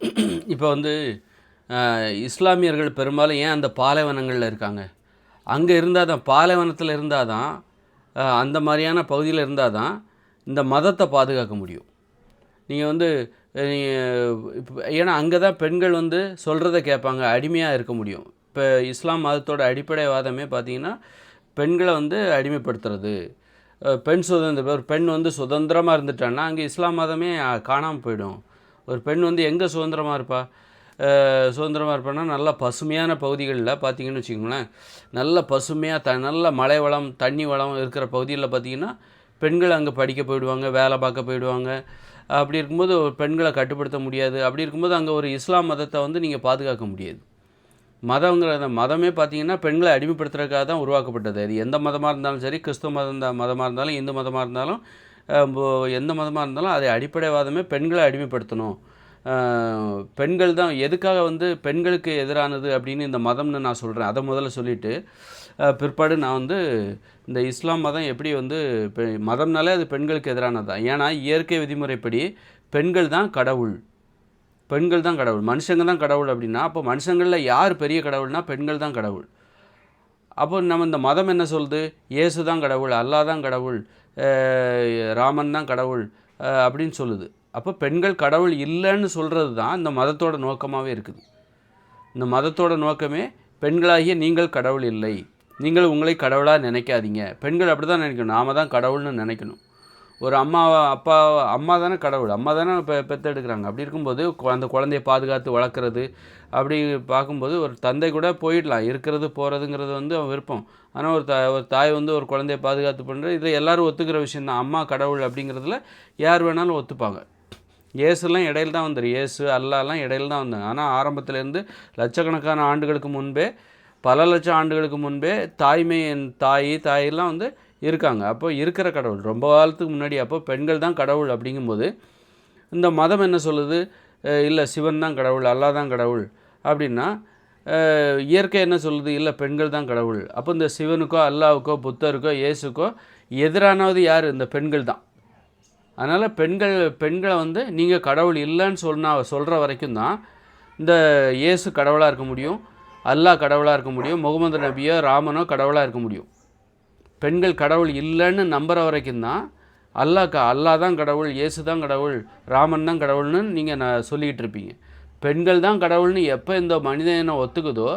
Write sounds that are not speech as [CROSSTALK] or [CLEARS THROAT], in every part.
[CLEARS THROAT] இப்போ வந்து இஸ்லாமியர்கள் பெரும்பாலும் ஏன் அந்த பாலைவனங்களில் இருக்காங்க? அங்கே இருந்தால் தான் பாலைவனத்தில் இருந்தால் தான் அந்த மாதிரியான பகுதியில் இருந்தால் தான் இந்த மதத்தை பாதுகாக்க முடியும். நீங்கள் வந்து இப்போ ஏன்னா அங்கே தான் பெண்கள் வந்து சொல்கிறத கேட்பாங்க அடிமையாக இருக்க முடியும். இப்போ இஸ்லாம் மதத்தோட அடிப்படை வாதமே பார்த்தீங்கன்னா பெண்களை வந்து அடிமைப்படுத்துறது. பெண் சுதந்திரம் ஒரு பெண் வந்து சுதந்திரமாக இருந்துட்டான்னா அங்கே இஸ்லாம் மதமே காணாமல் போயிடும். ஒரு பெண் வந்து எங்கே சுதந்திரமாக இருப்பா? சுதந்திரமாக இருப்பேன்னா இருப்பான்னா நல்ல பசுமையான பகுதிகளில் பார்த்தீங்கன்னு வச்சுக்கோங்களேன். நல்ல பசுமையாக த நல்ல மழை வளம் தண்ணி வளம் இருக்கிற பகுதியில் பார்த்தீங்கன்னா பெண்கள் அங்கே படிக்க போயிடுவாங்க வேலை பார்க்க போயிடுவாங்க. அப்படி இருக்கும்போது பெண்களை கட்டுப்படுத்த முடியாது. அப்படி இருக்கும்போது அங்கே ஒரு இஸ்லாம் மதத்தை வந்து நீங்கள் பாதுகாக்க முடியாது. மதங்கிற அந்த மதமே பார்த்தீங்கன்னா பெண்களை அடிமைப்படுத்துறதுக்காக தான் உருவாக்கப்பட்டது. அது எந்த மதமாக இருந்தாலும் சரி கிறிஸ்துவ மதம் மதமாக இருந்தாலும் இந்து மதமாக இருந்தாலும் எந்த மதமாக இருந்தாலும் அதை அடிப்படைவாதமே பெண்களை அடிமைப்படுத்தணும். பெண்கள் தான் எதுக்காக வந்து பெண்களுக்கு எதிரானது அப்படின்னு இந்த மதம்னு நான் சொல்கிறேன் அதை முதல்ல சொல்லிவிட்டு பிற்பாடு நான் வந்து இந்த இஸ்லாம் மதம் எப்படி வந்து பெ- மதம்னாலே அது பெண்களுக்கு எதிரானது தான். ஏன்னா இயற்கை விதிமுறைப்படி பெண்கள் தான் கடவுள். பெண்கள் தான் கடவுள். மனுஷங்க தான் கடவுள் அப்படின்னா அப்போ மனுஷங்களில் யார் பெரிய கடவுள்னா பெண்கள் தான் கடவுள். அப்போ நம்ம இந்த மதம் என்ன சொல்லுது? இயேசு தான் கடவுள் அல்லாஹ் தான் கடவுள். ராமன் தான் கடவுள் அப்படின்னு சொல்லுது. அப்போ பெண்கள் கடவுள் இல்லைன்னு சொல்கிறது தான் இந்த மதத்தோட நோக்கமாகவே இருக்குது. இந்த மதத்தோட நோக்கமே பெண்களாகிய நீங்கள் கடவுள் இல்லை. நீங்கள் உங்களை கடவுளாக நினைக்காதீங்க. பெண்கள் அப்படி தான் நினைக்கணும். நாம தான் கடவுள்னு நினைக்கணும். ஒரு அம்மா அப்பா அம்மா தானே கடவுள். அம்மா தானே பெ பெற்றெடுக்கிறாங்க அப்படி இருக்கும்போது அந்த குழந்தைய பாதுகாத்து வளர்க்குறது அப்படி பார்க்கும்போது ஒரு தந்தை கூட போயிடலாம். இருக்கிறது போகிறதுங்கிறது வந்து அவன் விருப்பம். ஆனால் ஒரு த ஒரு தாய் வந்து ஒரு குழந்தைய பாதுகாத்து பண்ணுறது இதில் எல்லாரும் ஒத்துக்கிற விஷயம் தான். அம்மா கடவுள் அப்படிங்கிறதுல யார் வேணாலும் ஒத்துப்பாங்க. இயேசுலாம் இடையில தான் வந்தார். இயேசு அல்லாலாம் இடையில தான் வந்தாங்க. ஆனால் ஆரம்பத்துலேருந்து லட்சக்கணக்கான ஆண்டுகளுக்கு முன்பே பல லட்சம் ஆண்டுகளுக்கு முன்பே தாய்மை என் தாய் தாயெல்லாம் வந்து இருக்காங்க. அப்போ இருக்கிற கடவுள் ரொம்ப காலத்துக்கு முன்னாடி அப்போ பெண்கள் தான் கடவுள் அப்படிங்கும்போது இந்த மதம் என்ன சொல்லுது? இல்லை சிவன் தான் கடவுள் அல்லாஹ் தான் கடவுள் அப்படின்னா இயற்கை என்ன சொல்லுது? இல்லை பெண்கள் தான் கடவுள். அப்போ இந்த சிவனுக்கோ அல்லாவுக்கோ புத்தருக்கோ இயேசுக்கோ எதிரானது யார்? இந்த பெண்கள் தான். அதனால் பெண்கள் பெண்களை வந்து நீங்கள் கடவுள் இல்லைன்னு சொன்னா சொல்கிற வரைக்கும் தான் இந்த இயேசு கடவுளாக இருக்க முடியும் அல்லாஹ் கடவுளாக இருக்க முடியும் முகமது நபியோ ராமனோ கடவுளாக இருக்க முடியும். பெண்கள் கடவுள் இல்லைன்னு நம்புகிற வரைக்கும் தான் அல்லாஹ் க அல்லாஹ் தான் கடவுள் இயேசு தான் கடவுள் ராமன் தான் கடவுள்னு நீங்கள் நான் சொல்லிக்கிட்டு இருப்பீங்க. பெண்கள் தான் கடவுள்னு எப்போ இந்த மனிதனை ஒத்துக்குதோ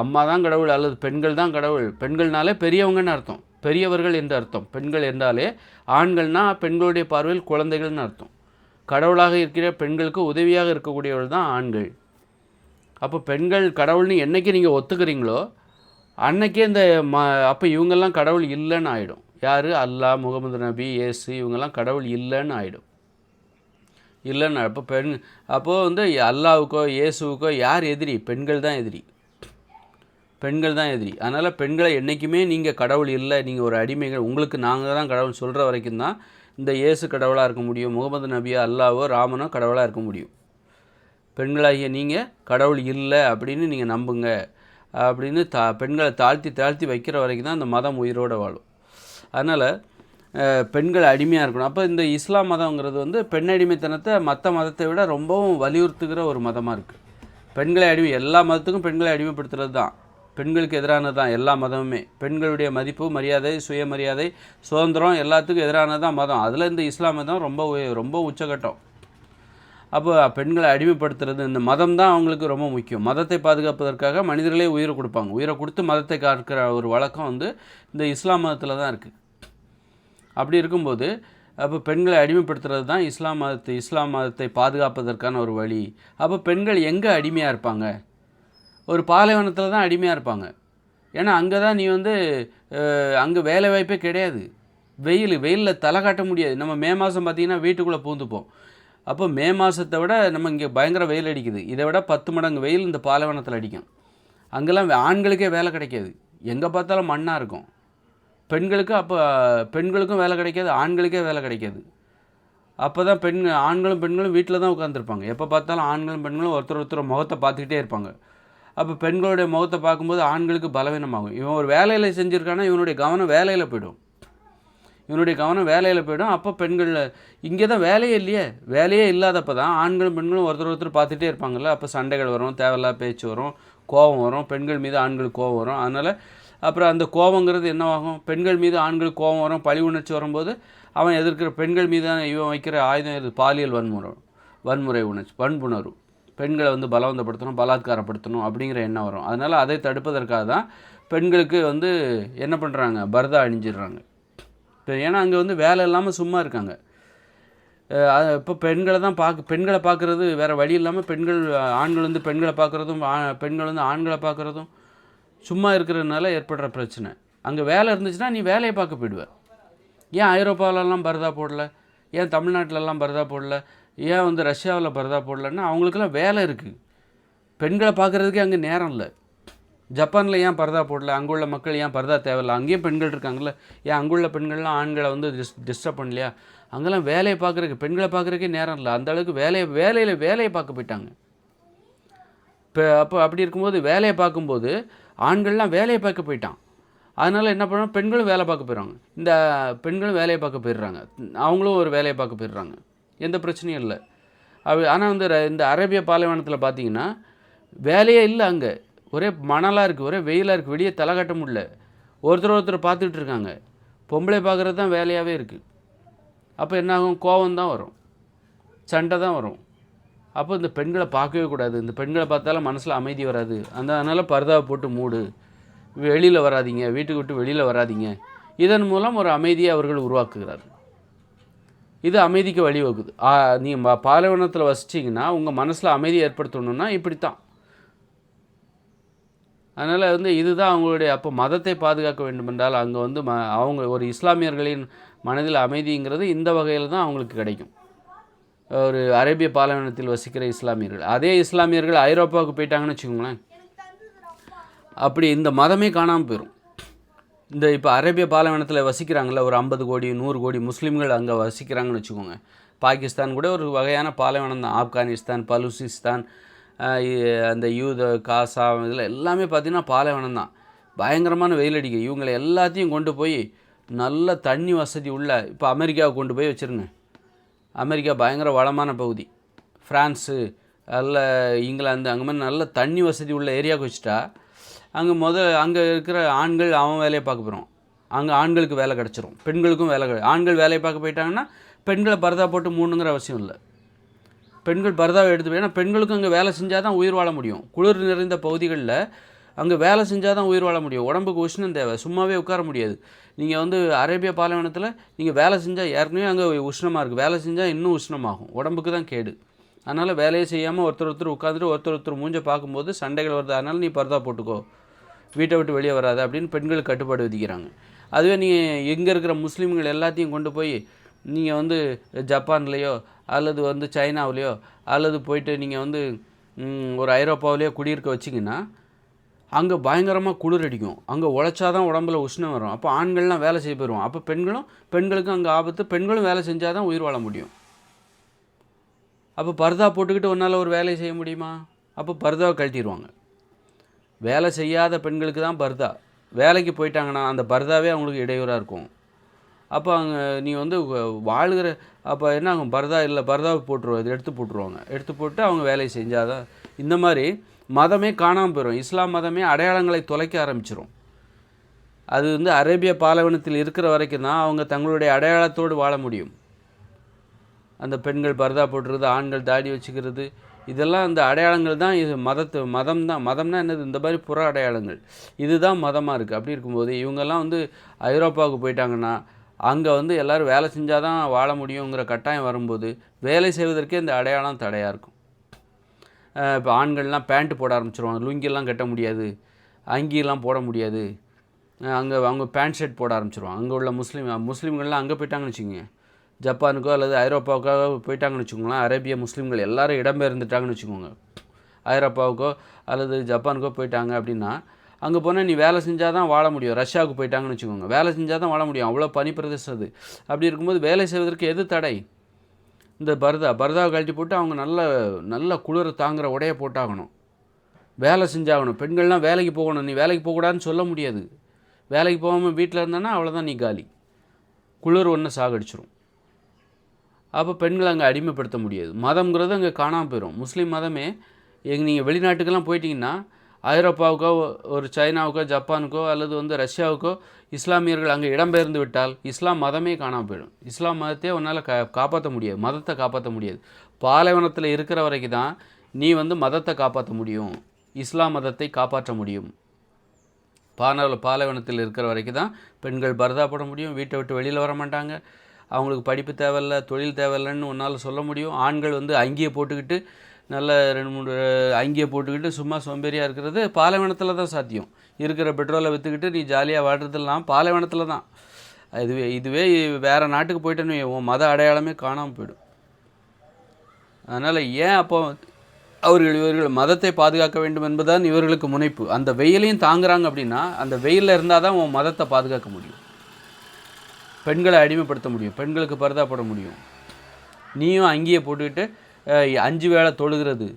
அம்மா தான் கடவுள் அல்லது பெண்கள் தான் கடவுள். பெண்கள்னாலே பெரியவங்கன்னு அர்த்தம். பெரியவர்கள் என்று அர்த்தம். பெண்கள் என்றாலே ஆண்கள்னா பெண்களுடைய பார்வையில் குழந்தைகள்னு அர்த்தம். கடவுளாக இருக்கிற பெண்களுக்கு உதவியாக இருக்கக்கூடியவர்கள் தான் ஆண்கள். அப்போ பெண்கள் கடவுள்னு என்றைக்கு நீங்கள் ஒத்துக்கிறீங்களோ அன்னைக்கே இந்த ம அப்போ இவங்கெல்லாம் கடவுள் இல்லைன்னு ஆகிடும் யார்? அல்லாஹ் முகமது நபி ஏசு இவங்கெல்லாம் கடவுள் இல்லைன்னு ஆகிடும் இல்லைன்னு அப்போ பெண் அப்போது வந்து அல்லாவுக்கோ இயேசுவுக்கோ யார் எதிரி? பெண்கள் தான் எதிரி. பெண்கள் தான் எதிரி. அதனால் பெண்களை என்றைக்குமே நீங்கள் கடவுள் இல்லை நீங்கள் ஒரு அடிமைகள் உங்களுக்கு நாங்கள் தான் கடவுள் சொல்கிற வரைக்கும் தான் இந்த இயேசு கடவுளாக இருக்க முடியும் முகமது நபியோ அல்லாவோ ராமனோ கடவுளாக இருக்க முடியும். பெண்களாகிய நீங்கள் கடவுள் இல்லை அப்படின்னு நீங்கள் நம்புங்க. அப்படின்னு தா பெண்களை தாழ்த்தி தாழ்த்தி வைக்கிற வரைக்கும் தான் இந்த மதம் உயிரோட வாழும். அதனால் பெண்கள் அடிமையாக இருக்கணும். அப்போ இந்த இஸ்லாம் மதங்கிறது வந்து பெண் அடிமைத்தனத்தை மற்ற மதத்தை விட ரொம்பவும் வலியுறுத்துகிற ஒரு மதமாக இருக்குது பெண்களை அடிமை எல்லா மதத்துக்கும் பெண்களை அடிமைப்படுத்துறது தான். பெண்களுக்கு எதிரானது தான் எல்லா மதமுமே. பெண்களுடைய மதிப்பு மரியாதை சுயமரியாதை சுதந்திரம் எல்லாத்துக்கும் எதிரானது தான் மதம். அதில் இந்த இஸ்லாம் மதம் ரொம்ப ரொம்ப உச்சகட்டம். அப்போ பெண்களை அடிமைப்படுத்துறது இந்த மதம் தான் அவங்களுக்கு ரொம்ப முக்கியம். மதத்தை பாதுகாப்பதற்காக மனிதர்களே உயிரை கொடுப்பாங்க. உயிரை கொடுத்து மதத்தை காக்கிற ஒரு வழக்கம் வந்து இந்த இஸ்லாம் மதத்தில் தான் இருக்குது அப்படி இருக்கும்போது அப்போ பெண்களை அடிமைப்படுத்துறது தான் இஸ்லாம் மதத்தை இஸ்லாம் மதத்தை பாதுகாப்பதற்கான ஒரு வழி. அப்போ பெண்கள் எங்கே அடிமையாக இருப்பாங்க? ஒரு பாலைவனத்தில் தான் அடிமையாக இருப்பாங்க. ஏன்னா அங்கே தான் நீ வந்து அங்கே வேலை வாய்ப்பே கிடையாது. வெயில் வெயிலில் தலை காட்ட முடியாது. நம்ம மே மாதம் பார்த்தீங்கன்னா வீட்டுக்குள்ளே பூந்துப்போம். அப்போ மே மாதத்தை விட நம்ம இங்கே பயங்கர வெயில் அடிக்குது. இதை விட பத்து மடங்கு வெயில் இந்த பாலைவனத்தில் அடிக்கும். அங்கெல்லாம் ஆண்களுக்கே வேலை கிடைக்காது. எங்கே பார்த்தாலும் மண்ணாக இருக்கும். பெண்களுக்கு அப்போ பெண்களுக்கும் வேலை கிடைக்காது ஆண்களுக்கே வேலை கிடைக்காது. அப்போ தான் பெண் ஆண்களும் பெண்களும் வீட்டில் தான் உட்காந்துருப்பாங்க எப்போ பார்த்தாலும் ஆண்களும் பெண்களும் ஒருத்தர் ஒருத்தர் முகத்தை பார்த்துக்கிட்டே இருப்பாங்க. அப்போ பெண்களுடைய முகத்தை பார்க்கும்போது ஆண்களுக்கு பலவீனமாகும். இவன் ஒரு வேலையில் செஞ்சுருக்கானா இவனுடைய கவனம் வேலையில் போயிடும். இவனுடைய கவனம் வேலையில் போயிடும். அப்போ பெண்கள் இங்கே தான் வேலையே இல்லையே. வேலையே இல்லாதப்போ தான் ஆண்களும் பெண்களும் ஒருத்தர் ஒருத்தர் பார்த்துட்டே இருப்பாங்கல்ல. அப்போ சண்டைகள் வரும் தேவையில்லா பேச்சு வரும் கோபம் வரும். பெண்கள் மீது ஆண்களுக்கு கோபம் வரும். அதனால் அப்புறம் அந்த கோபங்கிறது என்னவாகும்? பெண்கள் மீது ஆண்களுக்கு கோபம் வரும். பழி உணர்ச்சி வரும்போது அவன் எதிர்க்கிற பெண்கள் மீது இவன் வைக்கிற ஆயுதம் இது பாலியல் வன்முறை வன்முறை உணர்ச்சி வன்புணர்வு. பெண்களை வந்து பலவந்தப்படுத்தணும் பலாத்காரப்படுத்தணும் அப்படிங்கிற எண்ணம் வரும். அதனால் அதை தடுப்பதற்காக தான் பெண்களுக்கு வந்து என்ன பண்ணுறாங்க பரதா அணிஞ்சிடுறாங்க. இப்போ ஏன்னா அங்கே வந்து வேலை இல்லாமல் சும்மா இருக்காங்க. இப்போ பெண்களை தான் பார்க்க பெண்களை பார்க்குறது வேறு வழி இல்லாமல் பெண்கள் ஆண்கள் வந்து பெண்களை பார்க்குறதும் பெண்கள் வந்து ஆண்களை பார்க்குறதும் சும்மா இருக்கிறதுனால ஏற்படுற பிரச்சனை. அங்கே வேலை இருந்துச்சுன்னா நீ வேலையை பார்க்க போயிடுவ. ஏன் ஐரோப்பாவிலலாம் பரதா போடல? ஏன் தமிழ்நாட்டிலலாம் பரதா போடல? ஏன் வந்து ரஷ்யாவில் பரதா போடலன்னா அவங்களுக்கெல்லாம் வேலை இருக்குது பெண்களை பார்க்குறதுக்கே அங்கே நேரம் இல்லை. ஜப்பானில் ஏன் பரதா போடல? அங்கே உள்ள மக்கள் ஏன் பரதா தேவையில்ல? அங்கேயும் பெண்கள் இருக்காங்கல்ல? ஏன் அங்குள்ள பெண்கள்லாம் ஆண்களை வந்து டிஸ் டிஸ்டர்ப் பண்ணலையா? அங்கெல்லாம் வேலையை பார்க்குறதுக்கு பெண்களை பார்க்குறக்கே நேரம் இல்லை. அந்த அளவுக்கு வேலையை வேலையில் வேலையை பார்க்க போயிட்டாங்க. இப்போ அப்போ அப்படி இருக்கும்போது வேலையை பார்க்கும்போது ஆண்கள்லாம் வேலையை பார்க்க போயிட்டான். அதனால் என்ன பண்ணோம் பெண்களும் வேலை பார்க்க போயிடுறாங்க. இந்த பெண்களும் வேலையை பார்க்க போயிடுறாங்க. அவங்களும் ஒரு வேலையை பார்க்க போயிடுறாங்க. எந்த பிரச்சனையும் இல்லை. ஆனால் வந்து இந்த அரேபிய பாலைவனத்தில் பார்த்தீங்கன்னா வேலையே இல்லை அங்கே. ஒரே மணலாக இருக்குது ஒரே வெயிலாக இருக்குது வெளியே தலை கட்ட முடியல. ஒருத்தர் ஒருத்தர் பார்த்துக்கிட்டு இருக்காங்க. பொம்பளை பார்க்குறது தான் வேலையாகவே இருக்குது அப்போ என்னாகும்? கோவம் தான் வரும். சண்டை தான் வரும். அப்போ இந்த பெண்களை பார்க்கவே கூடாது. இந்த பெண்களை பார்த்தாலும் மனசில் அமைதி வராது. அந்த அதனால் பரதாவை போட்டு மூடு. வெளியில் வராதிங்க. வீட்டுக்கு விட்டு வெளியில் வராதிங்க. இதன் மூலம் ஒரு அமைதியை அவர்கள் உருவாக்குகிறார் இது அமைதிக்கு வழிவகுது நீங்கள் பாலைவனத்தில் வசிச்சிங்கன்னா உங்கள் மனசில் அமைதி ஏற்படுத்தணுன்னா இப்படித்தான். அதனால் வந்து இதுதான் அவங்களுடைய அப்போ மதத்தை பாதுகாக்க வேண்டுமென்றால் அங்கே வந்து ம அவங்க ஒரு இஸ்லாமியர்களின் மனதில் அமைதிங்கிறது இந்த வகையில் தான் அவங்களுக்கு கிடைக்கும். ஒரு அரேபிய பாலைவனத்தில் வசிக்கிற இஸ்லாமியர்கள். அதே இஸ்லாமியர்கள் ஐரோப்பாவுக்கு போயிட்டாங்கன்னு வச்சுக்கோங்களேன். அப்படி இந்த மதமே காணாமல் போயிடும் இந்த இப்போ அரேபிய பாலைவனத்தில் வசிக்கிறாங்கள ஒரு ஐம்பது கோடி நூறு கோடி முஸ்லீம்கள் அங்கே வசிக்கிறாங்கன்னு வச்சுக்கோங்க. பாகிஸ்தான் கூட ஒரு வகையான பாலைவனம் தான். ஆப்கானிஸ்தான் பலுசிஸ்தான் அந்த யூத காசா இதில் எல்லாமே பார்த்திங்கன்னா பாலைவனம் தான். பயங்கரமான வெயில் அடிக்கும் இவங்களை எல்லாத்தையும் கொண்டு போய் நல்ல தண்ணி வசதி உள்ள இப்போ அமெரிக்காவை கொண்டு போய் வச்சுருங்க. அமெரிக்கா பயங்கர வளமான பகுதி. ஃப்ரான்ஸு நல்ல இங்கிலாந்து அங்கே மாதிரி நல்ல தண்ணி வசதி உள்ள ஏரியாவுக்கு வச்சுட்டா அங்கே முத அங்கே இருக்கிற ஆண்கள் அவன் வேலையை பார்க்க போகிறோம் அங்கே ஆண்களுக்கு வேலை கிடச்சிரும். பெண்களுக்கும் வேலை ஆண்கள் வேலையை பார்க்க போயிட்டாங்கன்னா பெண்களை பரதா போட்டு மூணுங்கிற அவசியம் இல்லை. பெண்கள் பரதாவை எடுத்து ஏன்னா பெண்களுக்கும் அங்கே வேலை செஞ்சால் தான் உயிர் வாழ முடியும். குளிர் நிறைந்த பகுதிகளில் அங்கே வேலை செஞ்சால் தான் உயிர் வாழ முடியும். உடம்புக்கு உஷ்ணம் தேவை. சும்மாவே உட்கார முடியாது. நீங்கள் வந்து அரேபிய பாலைவனத்தில் நீங்கள் வேலை செஞ்சால் ஏற்கனவே அங்கே உஷ்ணமாக இருக்குது வேலை செஞ்சால் இன்னும் உஷ்ணமாகும். உடம்புக்கு தான் கேடு. அதனால் வேலையை செய்யாமல் ஒருத்தர் ஒருத்தர் உட்காந்துட்டு ஒருத்தர் ஒருத்தர் மூஞ்சை பார்க்கும்போது சண்டைகள் வருது. அதனால் நீ பரதா போட்டுக்கோ. வீட்டை விட்டு வெளியே வராத அப்படின்னு பெண்கள் கட்டுப்பாடு விதிக்கிறாங்க. அதுவே நீங்கள் எங்கே இருக்கிற முஸ்லீம்கள் எல்லாத்தையும் கொண்டு போய் நீங்கள் வந்து ஜப்பான்லேயோ அல்லது வந்து சைனாவிலையோ அல்லது போயிட்டு நீங்கள் வந்து ஒரு ஐரோப்பாவிலையோ குடியிருக்க வச்சிங்கன்னா அங்கே பயங்கரமாக குளிர் அடிக்கும். அங்கே உழைச்சாதான் உடம்புல உஷ்ணம் வரும். அப்போ ஆண்கள்லாம் வேலை செய்ய போயிடுவோம் அப்போ பெண்களும் பெண்களுக்கும் அங்கே ஆபத்து. பெண்களும் வேலை செஞ்சால் தான் உயிர் வாழ முடியும். அப்போ பர்தா போட்டுக்கிட்டு ஒன்றால் ஒரு வேலையை செய்ய முடியுமா? அப்போ பர்தாவை கழட்டிடுவாங்க வேலை செய்யாத பெண்களுக்கு தான் பர்தா. வேலைக்கு போயிட்டாங்கன்னா அந்த பர்தாவே அவங்களுக்கு இடையூறாக இருக்கும். அப்போ அங்கே நீ வந்து வாழ்கிற அப்போ என்ன ஆகும்? பரதா இல்லை பரதாவை போட்டுருவோம் இது எடுத்து போட்டுருவாங்க. எடுத்து போட்டு அவங்க வேலையை செஞ்சால் தான் இந்த மாதிரி மதமே காணாமல் போயிடும் இஸ்லாம் மதமே அடையாளங்களை தொலைக்க ஆரம்பிச்சிடும் அது வந்து அரேபிய பாலைவனத்தில் இருக்கிற வரைக்கும் தான் அவங்க தங்களுடைய அடையாளத்தோடு வாழ முடியும். அந்த பெண்கள் பரதா போட்டுறது ஆண்கள் தாடி வச்சுக்கிறது இதெல்லாம் அந்த அடையாளங்கள் தான் இது மதத்து மதம் தான். மதம்னா என்னது? இந்த மாதிரி புற அடையாளங்கள். இதுதான் மதமாக இருக்குது அப்படி இருக்கும்போது இவங்கெல்லாம் வந்து ஐரோப்பாவுக்கு போயிட்டாங்கன்னா அங்கே வந்து எல்லோரும் வேலை செஞ்சால் தான் வாழ முடியுங்கிற கட்டாயம் வரும்போது வேலை செய்வதற்கே இந்த அடையாளம் தடையாக இருக்கும். இப்போ ஆண்கள்லாம் பேண்ட்டு போட ஆரம்பிச்சிருவாங்க. லுங்கிலாம் கட்ட முடியாது. அங்கியெல்லாம் போட முடியாது. அங்கே அவங்க பேண்ட் ஷர்ட் போட ஆரம்பிச்சிருவாங்க. அங்கே உள்ள முஸ்லீம் முஸ்லீம்கள்லாம் அங்கே போயிட்டாங்கன்னு வச்சுக்கோங்க. ஜப்பானுக்கோ அல்லது ஐரோப்பாவுக்கோ போயிட்டாங்கன்னு வச்சுக்கோங்களேன். அரேபிய முஸ்லீம்கள் எல்லோரும் இடம்பெயர்ந்துட்டாங்கன்னு வச்சுக்கோங்க. ஐரோப்பாவுக்கோ அல்லது ஜப்பானுக்கோ போயிட்டாங்க அப்படின்னா அங்கே போனால் நீ வேலை செஞ்சால் தான் வாழ முடியும். ரஷ்யாவுக்கு போயிட்டாங்கன்னு வச்சுக்கோங்க. வேலை செஞ்சால் தான் வாழ முடியும். அவ்வளோ பனி பிரதேசம் அது. அப்படி இருக்கும்போது வேலை செய்வதற்கு எது தடை? இந்த பரதா பர்தாவை கழட்டி போட்டு அவங்க நல்ல நல்ல குளிர் தாங்குகிற உடைய போட்டாகணும். வேலை செஞ்சாகணும். பெண்கள்லாம் வேலைக்கு போகணும். நீ வேலைக்கு போகக்கூடாதுன்னு சொல்ல முடியாது. வேலைக்கு போகாமல் வீட்டில் இருந்தானா அவ்வளோதான் நீ காலி. குளிர் ஒன்று சாகடிச்சிரும். அப்போ பெண்களை அங்கே அடிமைப்படுத்த முடியாது. மதம்ங்கிறது அங்கே காணாமல் போயிடும் முஸ்லீம் மதமே எங்க நீங்கள் வெளிநாட்டுக்கெல்லாம் போயிட்டீங்கன்னா ஐரோப்பாவுக்கோ ஒரு சைனாவுக்கோ ஜப்பானுக்கோ அல்லது வந்து ரஷ்யாவுக்கோ இஸ்லாமியர்கள் அங்கே இடம்பெயர்ந்து விட்டால் இஸ்லாம் மதமே காணாமல் போயிடும். இஸ்லாம் மதத்தையே உன்னால் கா காப்பாற்ற முடியாது. மதத்தை காப்பாற்ற முடியாது. பாலைவனத்தில் இருக்கிற வரைக்கும் தான் நீ வந்து மதத்தை காப்பாற்ற முடியும். இஸ்லாம் மதத்தை காப்பாற்ற முடியும். பானவில் பாலைவனத்தில் இருக்கிற வரைக்கும் தான் பெண்கள் பரதா போட முடியும். வீட்டை விட்டு வெளியில் வர மாட்டாங்க. அவங்களுக்கு படிப்பு தேவையில்ல தொழில் தேவையில்லைன்னு உன்னால் சொல்ல முடியும். ஆண்கள் வந்து அங்கேயே போட்டுக்கிட்டு நல்ல ரெண்டு மூணு அங்கேயே போட்டுக்கிட்டு சும்மா சோம்பேறியாக இருக்கிறது பாலைவனத்தில் தான் சாத்தியம். இருக்கிற பெட்ரோலை விற்றுக்கிட்டு நீ ஜாலியாக வாடுறதுலாம் பாலைவனத்தில் தான். இதுவே இதுவே வேறு நாட்டுக்கு போயிட்டேன்னு உன் மத அடையாளமே காணாமல் போயிடும். அதனால் ஏன் அப்போ அவர்கள் இவர்கள் மதத்தை பாதுகாக்க வேண்டும் என்பதுதான் இவர்களுக்கு முனைப்பு. அந்த வெயிலையும் தாங்குறாங்க அப்படின்னா அந்த வெயிலில் இருந்தால் தான் உன் மதத்தை பாதுகாக்க முடியும். பெண்களை அடிமைப்படுத்த முடியும். பெண்களுக்கு பரதா போட முடியும். நீயும் அங்கேயே போட்டுக்கிட்டு அஞ்சு வேளை தொழுகிறது.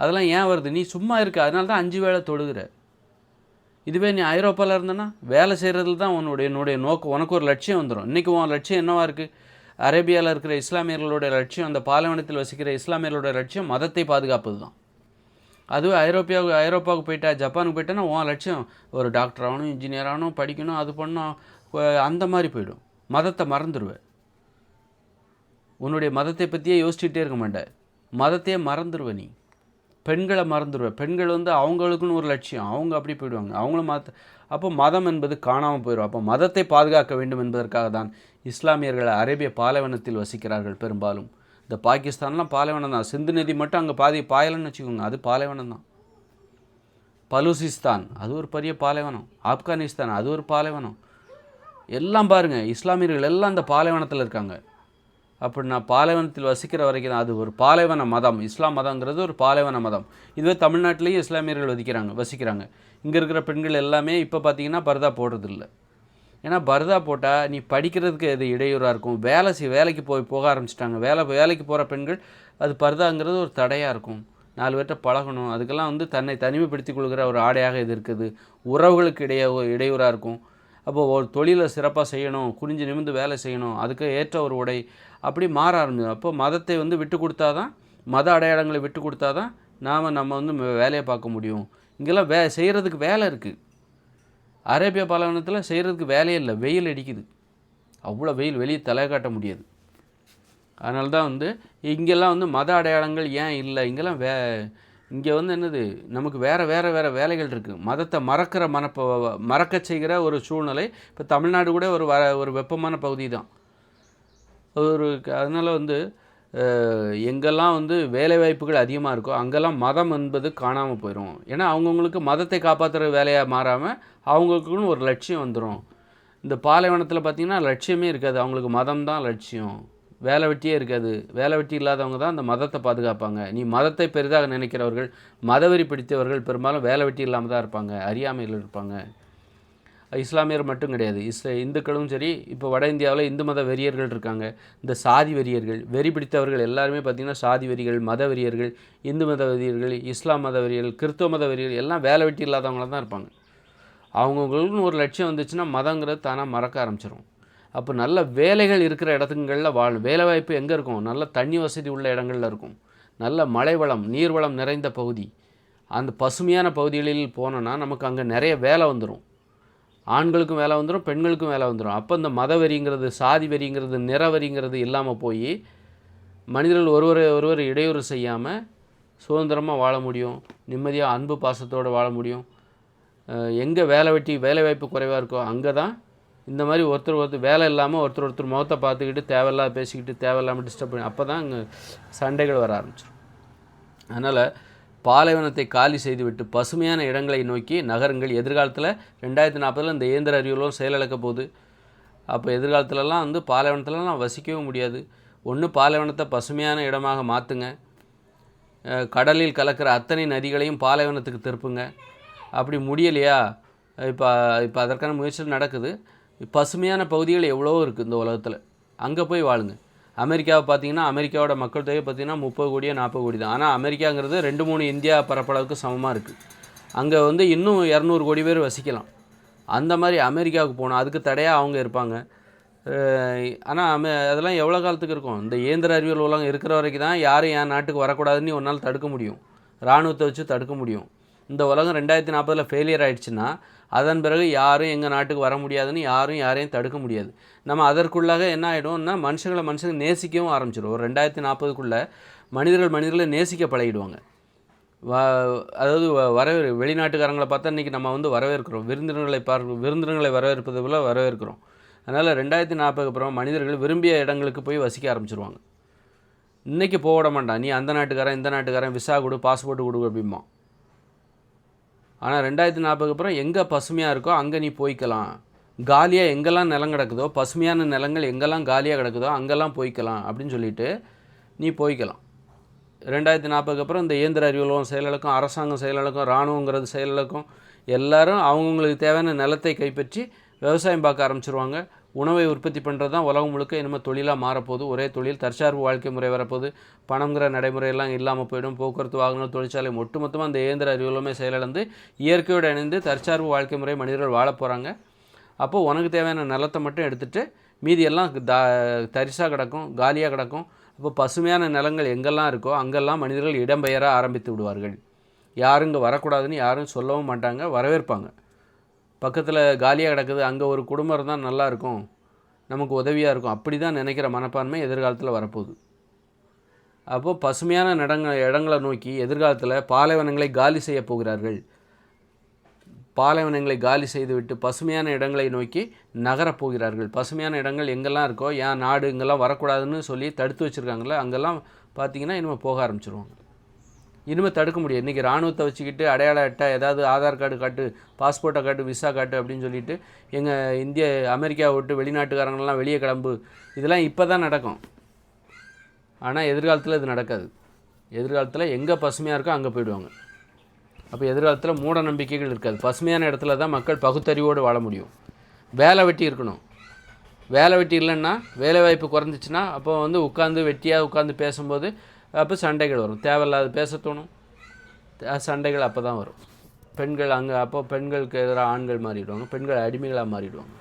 அதெல்லாம் ஏன் வருது? நீ சும்மா இருக்க அதனால தான் அஞ்சு வேளை தொழுகிற. இதுவே நீ ஐரோப்பாவில் இருந்தனா வேலை செய்கிறதுல தான் உன்னுடைய என்னுடைய நோக்கம் உனக்கு ஒரு லட்சியம் வந்துடும் இன்றைக்கி உன் லட்சியம் என்னவா இருக்குது அரேபியாவில் இருக்கிற இஸ்லாமியர்களுடைய லட்சியம் அந்த பாலைவனத்தில் வசிக்கிற இஸ்லாமியர்களுடைய லட்சியம் மதத்தை பாதுகாப்பது தான் அதுவே ஐரோப்பியாவுக்கு ஐரோப்பாவுக்கு போயிட்டா ஜப்பானுக்கு போயிட்டேன்னா உன் லட்சியம் ஒரு டாக்டர் ஆகணும் இன்ஜினியர் ஆகணும் படிக்கணும் அது பண்ணணும் அந்த மாதிரி போயிடும். மதத்தை மறந்துடுவேன் உன்னுடைய மதத்தை பற்றியே யோசிச்சுட்டே இருக்க மாட்டேன் மதத்தையே மறந்துடுவ நீ. பெண்களை மறந்துடுவ பெண்கள் வந்து அவங்களுக்குன்னு ஒரு லட்சியம். அவங்க அப்படி போயிடுவாங்க. அவங்களும் மத அப்போ மதம் என்பது காணாமல் போயிடும். அப்போ மதத்தை பாதுகாக்க வேண்டும் என்பதற்காக தான் இஸ்லாமியர்கள் அரேபிய பாலைவனத்தில் வசிக்கிறார்கள் பெரும்பாலும். இந்த பாகிஸ்தான்லாம் பாலைவனம் தான். சிந்து நதி மட்டும் அங்கே பாதி பாயலன்னு வச்சுக்கோங்க. அது பாலைவனம் தான். பலூசிஸ்தான் அது ஒரு பெரிய பாலைவனம். ஆப்கானிஸ்தான் அது ஒரு பாலைவனம். எல்லாம் பாருங்கள் இஸ்லாமியர்கள் எல்லாம் அந்த பாலைவனத்தில் இருக்காங்க. அப்படி நான் பாலைவனத்தில் வசிக்கிற வரைக்கும் தான் அது ஒரு பாலைவன மதம். இஸ்லாம் மதங்கிறது ஒரு பாலைவன மதம். இதுவே தமிழ்நாட்டிலையும் இஸ்லாமியர்கள் வதிக்கிறாங்க வசிக்கிறாங்க. இங்கே இருக்கிற பெண்கள் எல்லாமே இப்போ பார்த்தீங்கன்னா பர்தா போடுறதில்ல. ஏன்னா பர்தா போட்டால் நீ படிக்கிறதுக்கு அது இடையூறாக இருக்கும். வேலை செய் வேலைக்கு போய் போக ஆரம்பிச்சிட்டாங்க. வேலை வேலைக்கு போகிற பெண்கள் அது பர்தாங்கிறது ஒரு தடையாக இருக்கும். நாலு பேர்கிட்ட பழகணும். அதுக்கெல்லாம் வந்து தன்னை தனிமைப்படுத்தி கொள்கிற ஒரு ஆடையாக இது இருக்குது. உறவுகளுக்கு இடையே இடையூறாக இருக்கும். அப்போது ஒரு தொழிலை சிறப்பாக செய்யணும். குனிஞ்சு நிமிர்ந்து வேலை செய்யணும். அதுக்கு ஏற்ற ஒரு உடை அப்படி மாற ஆரம்பிச்சது அப்போ மதத்தை வந்து விட்டு கொடுத்தா தான் மத அடையாளங்களை விட்டு கொடுத்தா தான் நாம் நம்ம வந்து வேலையை பார்க்க முடியும். இங்கெல்லாம் வே செய்கிறதுக்கு வேலை இருக்குது அரேபியா பாலைவனத்தில் செய்கிறதுக்கு வேலையே இல்லை. வெயில் அடிக்குது. அவ்வளோ வெயில் வெளியே தலை காட்ட முடியாது. அதனால தான் வந்து இங்கெல்லாம் வந்து மத அடையாளங்கள் ஏன் இல்லை? இங்கெல்லாம் வே இங்கே வந்து என்னது? நமக்கு வேறு வேறு வேறு வேலைகள் இருக்குது மதத்தை மறக்கிற மனப்ப மறக்க செய்கிற ஒரு சூழ்நிலை. இப்போ தமிழ்நாடு கூட ஒரு வ ஒரு வெப்பமான பகுதி தான். ஒரு அதனால் வந்து எங்கெல்லாம் வந்து வேலைவாய்ப்புகள் அதிகமாக இருக்கோ அங்கெல்லாம் மதம் என்பது காணாமல் போயிடும் ஏன்னா அவங்கவுங்களுக்கு மதத்தை காப்பாற்றுற வேலையாக மாறாமல் அவங்களுக்குன்னு ஒரு லட்சியம் வந்துடும் இந்த பாலைவனத்தில் பார்த்திங்கன்னா லட்சியமே இருக்காது. அவங்களுக்கு மதம் தான் லட்சியம். வேலை வெட்டியே இருக்காது. வேலை வெட்டி இல்லாதவங்க தான் அந்த மதத்தை பாதுகாப்பாங்க. நீ மதத்தை பெரிதாக நினைக்கிறவர்கள் மதவெறி பிடித்தவர்கள் பெரும்பாலும் வேலை வெட்டி இல்லாமல் தான் இருப்பாங்க. அறியாமையில் இருப்பாங்க. இஸ்லாமியர் மட்டும் கிடையாது. இஸ்ல இந்துக்களும் சரி இப்போ வட இந்தியாவில் இந்து மத வெறியர்கள் இருக்காங்க. இந்த சாதி வெறியர்கள் வெறி பிடித்தவர்கள் எல்லாருமே பார்த்திங்கன்னா சாதி வெறிகள் மத வெறியர்கள் இந்து மத வெறியர்கள் இஸ்லாம் மத வெறியர்கள் கிறிஸ்தவ மத வெறியர்கள் எல்லாம் வேலை வெட்டி இல்லாதவங்களாக தான் இருப்பாங்க. அவங்கவுங்களுக்குன்னு ஒரு லட்சியம் வந்துச்சுன்னா மதங்கிறது தானாக மறக்க ஆரம்பிச்சிடும் அப்போ நல்ல வேலைகள் இருக்கிற இடத்துங்களில் வாழும் வேலை வாய்ப்பு எங்கே இருக்கும்? நல்ல தண்ணி வசதி உள்ள இடங்கள்ல இருக்கும். நல்ல மழை வளம் நீர்வளம் நிறைந்த பகுதி. அந்த பசுமையான பகுதிகளில் போனோன்னா நமக்கு அங்கே நிறைய வேலை வந்துடும் ஆண்களுக்கும் வேலை வந்துடும் பெண்களுக்கும் வேலை வந்துடும் அப்போ இந்த மத வெறிங்கிறது சாதி வெறிங்கிறது நிற வெறிங்கிறது இல்லாமல் போய் மனிதர்கள் ஒருவரை ஒருவர் இடையூறு செய்யாமல் சுதந்திரமாக வாழ முடியும் நிம்மதியாக அன்பு பாசத்தோடு வாழ முடியும். எங்கே வேலை வெட்டி வேலை வாய்ப்பு குறைவாக இருக்கோ அங்கே தான் இந்த மாதிரி ஒருத்தர் ஒருத்தர் வேலை இல்லாமல் ஒருத்தர் ஒருத்தர் முகத்தை பார்த்துக்கிட்டு தேவையில்லாத பேசிக்கிட்டு தேவையில்லாமல் டிஸ்டர்ப் பண்ணி அப்போ தான் அங்கே சண்டைகள் வர ஆரம்பிச்சிடும் அதனால் பாலைவனத்தை காலி செய்துவிட்டு பசுமையான இடங்களை நோக்கி நகருங்கள். எதிர்காலத்தில் ரெண்டாயிரத்தி நாற்பதில் இந்த இயந்திர அறிவியலும் செயலிழக்க போகுது. அப்போ எதிர்காலத்துலலாம் வந்து பாலைவனத்துலலாம் வசிக்கவும் முடியாது. ஒன்று பாலைவனத்தை பசுமையான இடமாக மாற்றுங்க கடலில் கலக்கிற அத்தனை நதிகளையும் பாலைவனத்துக்கு திருப்புங்க. அப்படி முடியலையா? இப்போ இப்போ அதற்கான முயற்சிகள் நடக்குது. பசுமையான பகுதிகள் எவ்வளோ இருக்குது இந்த உலகத்தில். அங்கே போய் வாழுங்க. அமெரிக்காவை பார்த்தீங்கன்னா அமெரிக்காவோட மக்கள் தொகை பார்த்தீங்கன்னா முப்பது கோடியோ நாற்பது கோடி தான். ஆனால் அமெரிக்காங்கிறது ரெண்டு மூணு இந்தியா பரப்பளவுக்கு சமமாக இருக்குது அங்கே வந்து இன்னும் இரநூறு கோடி பேர் வசிக்கலாம். அந்த மாதிரி அமெரிக்காவுக்கு போகணும். அதுக்கு தடையாக அவங்க இருப்பாங்க. ஆனால் அதெல்லாம் எவ்வளோ காலத்துக்கு இருக்கும்? இந்த இயந்திர அறிவியல் உலகம் இருக்கிற வரைக்கும் தான் யாரும் என் நாட்டுக்கு வரக்கூடாதுன்னு ஒரு நாள் தடுக்க முடியும். இராணுவத்தை வச்சு தடுக்க முடியும். இந்த உலகம் ரெண்டாயிரத்தி நாற்பதில் ஃபெயிலியர் ஆயிடுச்சுன்னா அதன் பிறகு யாரும் எங்கள் நாட்டுக்கு வர முடியாதுன்னு யாரும் யாரையும் தடுக்க முடியாது. நம்ம அதற்குள்ளாக என்ன ஆகிடும்னா மனுஷங்களை மனுஷங்க நேசிக்கவும் ஆரம்பிச்சிடும் ஒரு ரெண்டாயிரத்தி நாற்பதுக்குள்ளே மனிதர்கள் மனிதர்களை நேசிக்க பழகிடுவாங்க. வ அதாவது வ- வரவே வெளிநாட்டுக்காரங்களை பார்த்தா இன்றைக்கி நம்ம வந்து வரவேற்கிறோம். விருந்தினர்களை பார்க்க விருந்தினர்களை வரவேற்பது போல் வரவேற்கிறோம். அதனால் ரெண்டாயிரத்தி நாற்பதுக்கு அப்புறம் மனிதர்கள் விரும்பிய இடங்களுக்கு போய் வசிக்க ஆரம்பிச்சிருவாங்க. இன்றைக்கி போக விட மாட்டான். நீ அந்த நாட்டுக்காரன் இந்த நாட்டுக்காரன் விசா கொடு பாஸ்போர்ட் கொடு அப்படிம்பான். ஆனால் ரெண்டாயிரத்தி நாற்பதுக்கு அப்புறம் எங்கே பசுமையாக இருக்கோ அங்கே நீ போய்க்கலாம். காலியாக எங்கெல்லாம் நிலம் கிடக்குதோ பசுமையான நிலங்கள் எங்கெல்லாம் காலியாக கிடக்குதோ அங்கெல்லாம் போய்க்கலாம் அப்படின்னு சொல்லிட்டு நீ போய்க்கலாம். ரெண்டாயிரத்தி நாற்பதுக்கு அப்புறம் இந்த இயந்திர அறிவுலகம் செயலழக்கம் அரசாங்கம் செயலழக்கம் இராணுவங்கிறது செயலழக்கம் எல்லாரும் அவங்கவுங்களுக்கு தேவையான நிலத்தை கைப்பற்றி விவசாயம் பார்க்க ஆரம்பிச்சிருவாங்க. உணவை உற்பத்தி பண்ணுறது தான் உலகம் முழுக்க இனிமேல் தொழிலாக மாறப்போகுது. ஒரே தொழில் தற்சார்பு வாழ்க்கை முறை வரப்போகுது. பணங்கிற நடைமுறையெல்லாம் இல்லாமல் போயிடும். போக்குவரத்து வாகனம் தொழிற்சாலை ஒட்டுமொத்தமாக அந்த இயந்திர அறிவுலமே செயலிழந்து இயற்கையோடு இணைந்து தற்சார்பு வாழ்க்கை முறை மனிதர்கள் வாழ போகிறாங்க அப்போது உனக்கு தேவையான நிலத்தை மட்டும் எடுத்துகிட்டு மீதியெல்லாம் த தரிசாக கிடக்கும் காலியாக கிடக்கும். அப்போ பசுமையான நிலங்கள் எங்கெல்லாம் இருக்கோ அங்கெல்லாம் மனிதர்கள் இடம்பெயர ஆரம்பித்து விடுவார்கள். யாரும் இங்கே வரக்கூடாதுன்னு யாரும் சொல்லவும் மாட்டாங்க வரவேற்பாங்க. பக்கத்தில் காலியாக கிடக்குது அங்கே ஒரு குடும்பம் இருந்தால் நல்லா இருக்கும் நமக்கு உதவியாக இருக்கும். அப்படி தான் நினைக்கிற மனப்பான்மை எதிர்காலத்தில் வரப்போகுது. அப்போது பசுமையான நடங்க இடங்களை நோக்கி எதிர்காலத்தில் பாலைவனங்களை காலி செய்ய போகிறார்கள். பாலைவனங்களை காலி செய்துவிட்டு பசுமையான இடங்களை நோக்கி நகரப் போகிறார்கள். பசுமையான இடங்கள் எங்கெல்லாம் இருக்கோ ஏன் நாடு இங்கெல்லாம் வரக்கூடாதுன்னு சொல்லி தடுத்து வச்சுருக்காங்களே அங்கெல்லாம் பார்த்தீங்கன்னா இனிமேல் போக ஆரம்பிச்சிருவாங்க. இனிமேல் தடுக்க முடியாது. இன்றைக்கி ராணுவத்தை வச்சுக்கிட்டு அடையாள அட்டை ஏதாவது ஆதார் கார்டு காட்டு பாஸ்போர்ட்டை காட்டு விசா காட்டு அப்படின்னு சொல்லிட்டு எங்கள் இந்திய அமெரிக்காவை விட்டு வெளிநாட்டுக்காரங்களாம் வெளியே கிளம்பு. இதெல்லாம் இப்போ தான் நடக்கும். ஆனால் எதிர்காலத்தில் இது நடக்காது. எதிர்காலத்தில் எங்கே பசுமையாக இருக்கோ அங்கே போயிடுவாங்க. அப்போ எதிர்காலத்தில் மூட நம்பிக்கைகள் இருக்காது. பசுமையான இடத்துல தான் மக்கள் பகுத்தறிவோடு வாழ முடியும். வேலை வெட்டி இருக்கணும். வேலை வெட்டி இல்லைன்னா வேலை வாய்ப்பு குறைஞ்சிச்சின்னா அப்போ வந்து உட்காந்து வெட்டியாக உட்காந்து பேசும்போது அப்போ சண்டைகள் வரும். தேவையில்லாத பேச தோணும். சண்டைகள் அப்போ தான் வரும். பெண்கள் அங்கே அப்போ பெண்களுக்கு எதிராக ஆண்கள் மாறிடுவாங்க. பெண்கள் அடிமைகளாக மாறிடுவாங்க.